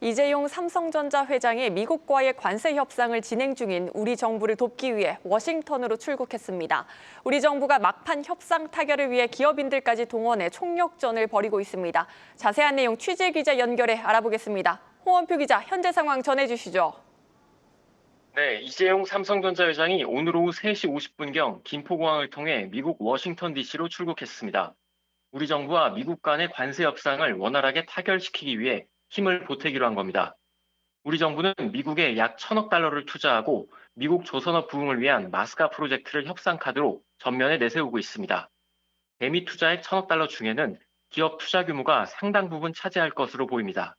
이재용 삼성전자 회장이 미국과의 관세 협상을 진행 중인 우리 정부를 돕기 위해 워싱턴으로 출국했습니다. 우리 정부가 막판 협상 타결을 위해 기업인들까지 동원해 총력전을 벌이고 있습니다. 자세한 내용 취재 기자 연결해 알아보겠습니다. 홍원표 기자 현재 상황 전해주시죠. 네, 이재용 삼성전자 회장이 오늘 오후 3시 50분경 김포공항을 통해 미국 워싱턴 DC로 출국했습니다. 우리 정부와 미국 간의 관세 협상을 원활하게 타결시키기 위해 힘을 보태기로 한 겁니다. 우리 정부는 미국에 약 천억 달러를 투자하고 미국 조선업 부흥을 위한 마스카 프로젝트를 협상 카드로 전면에 내세우고 있습니다. 대미 투자액 천억 달러 중에는 기업 투자 규모가 상당 부분 차지할 것으로 보입니다.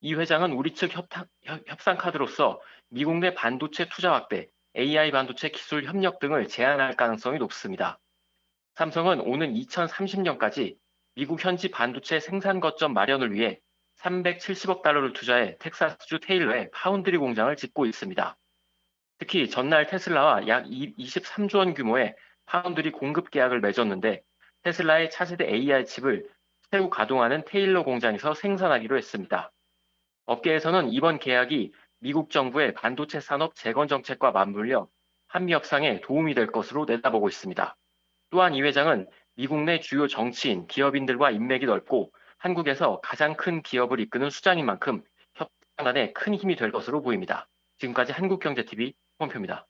이 회장은 우리 측 협상, 협상 카드로서 미국 내 반도체 투자 확대, AI 반도체 기술 협력 등을 제한할 가능성이 높습니다. 삼성은 오는 2030년까지 미국 현지 반도체 생산 거점 마련을 위해 370억 달러를 투자해 텍사스주 테일러에 파운드리 공장을 짓고 있습니다. 특히 전날 테슬라와 약 23조 원 규모의 파운드리 공급 계약을 맺었는데 테슬라의 차세대 AI 칩을 새로 가동하는 테일러 공장에서 생산하기로 했습니다. 업계에서는 이번 계약이 미국 정부의 반도체 산업 재건 정책과 맞물려 한미 협상에 도움이 될 것으로 내다보고 있습니다. 또한 이 회장은 미국 내 주요 정치인, 기업인들과 인맥이 넓고 한국에서 가장 큰 기업을 이끄는 수장인 만큼 협상단에 큰 힘이 될 것으로 보입니다. 지금까지 한국경제TV 홍표입니다.